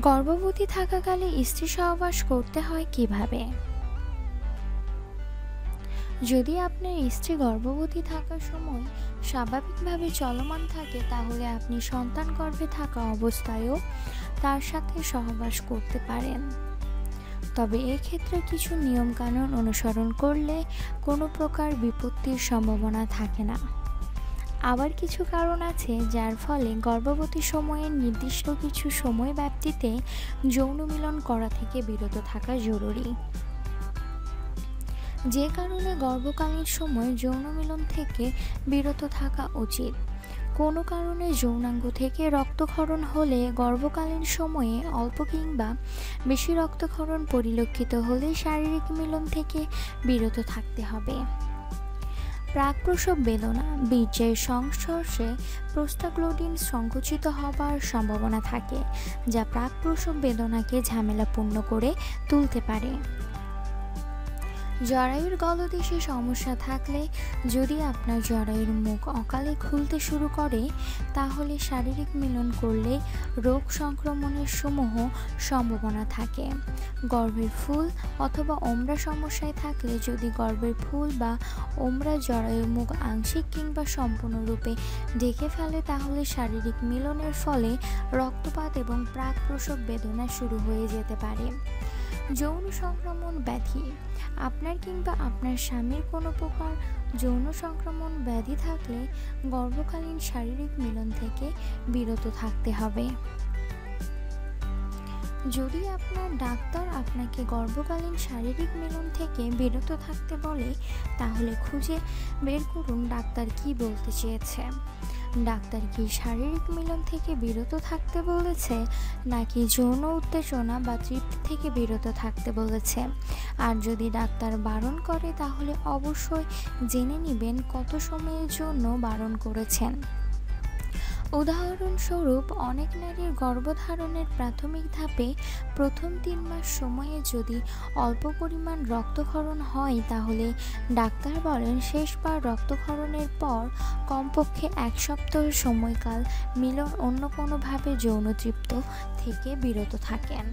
গর্ভবতী থাকাকালে স্ত্রী সহবাস করতে হয় কীভাবে? যদি আপনার স্ত্রী গর্ভবতী থাকার সময় স্বাভাবিকভাবে চলমান থাকে, তাহলে আপনি সন্তান গর্ভে থাকা অবস্থায়ও তার সাথে সহবাস করতে পারেন। তবে এক্ষেত্রে কিছু নিয়মকানুন অনুসরণ করলে কোনো প্রকার বিপত্তির সম্ভাবনা থাকে না। আবার কিছু কারণ আছে যার ফলে গর্ভবতী সময়ের নির্দিষ্ট কিছু সময় ব্যাপ্তিতে যৌন মিলন করা থেকে বিরত থাকা জরুরি। যে কারণে গর্ভকালীন সময় যৌন মিলন থেকে বিরত থাকা উচিত। কোনো কারণে যৌনাঙ্গ থেকে রক্তক্ষরণ হলে গর্ভকালীন সময়ে অল্প কিংবা বেশি রক্তক্ষরণ পরিলক্ষিত হলে শারীরিক মিলন থেকে বিরত থাকতে হবে। প্রাক প্রসব বেদনা বীর্যের সংস্পর্শে প্রস্তাগ্লোডিন সংকুচিত হবার সম্ভাবনা থাকে, যা প্রাকপ্রসব বেদনাকে ঝামেলাপূর্ণ করে তুলতে পারে। জরায়ুর গলদেশে সমস্যা থাকলে যদি আপনার জরায়ুর মুখ অকালে খুলতে শুরু করে, তাহলে শারীরিক মিলন করলে রোগ সংক্রমণের সমূহ সম্ভাবনা থাকে। গর্ভের ফুল অথবা ওমরা সমস্যায় থাকলে যদি গর্ভের ফুল বা ওমরা জরায়ুর মুখ আংশিক কিংবা সম্পূর্ণরূপে ঢেকে ফেলে, তাহলে শারীরিক মিলনের ফলে রক্তপাত এবং প্রাক প্রসব বেদনা শুরু হয়ে যেতে পারে। যৌন সংক্রমণ ব্যাধি। আপনার কিংবা আপনার স্বামীর কোনো প্রকার যৌন সংক্রমণ ব্যাধি থাকলে গর্ভকালীন শারীরিক মিলন থেকে বিরত থাকতে হবে। যদি আপনার ডাক্তার আপনাকে গর্ভকালীন শারীরিক মিলন থেকে বিরত থাকতে বলে, তাহলে খুঁজে বের করুন ডাক্তার কি বলতে চেয়েছে। ডাক্তার কি শারীরিক মিলন থেকে বিরত থাকতে বলেছে, নাকি যৌন উত্তেজনা বা তৃপ্তি থেকে বিরত থাকতে বলেছে? আর যদি ডাক্তার বারণ করে, তাহলে অবশ্যই জেনে নেবেন কত সময়ের জন্য বারণ করেছেন। উদাহরণস্বরূপ, অনেক নারীর গর্ভধারণের প্রাথমিক ধাপে প্রথম তিন মাস সময়ে যদি অল্প পরিমাণ রক্তক্ষরণ হয়, তাহলে ডাক্তার বলেন শেষবার রক্তক্ষরণের পর কমপক্ষে এক সপ্তাহ সময়কাল মিলন অন্য কোনোভাবে যৌনতৃপ্ত থেকে বিরত থাকেন।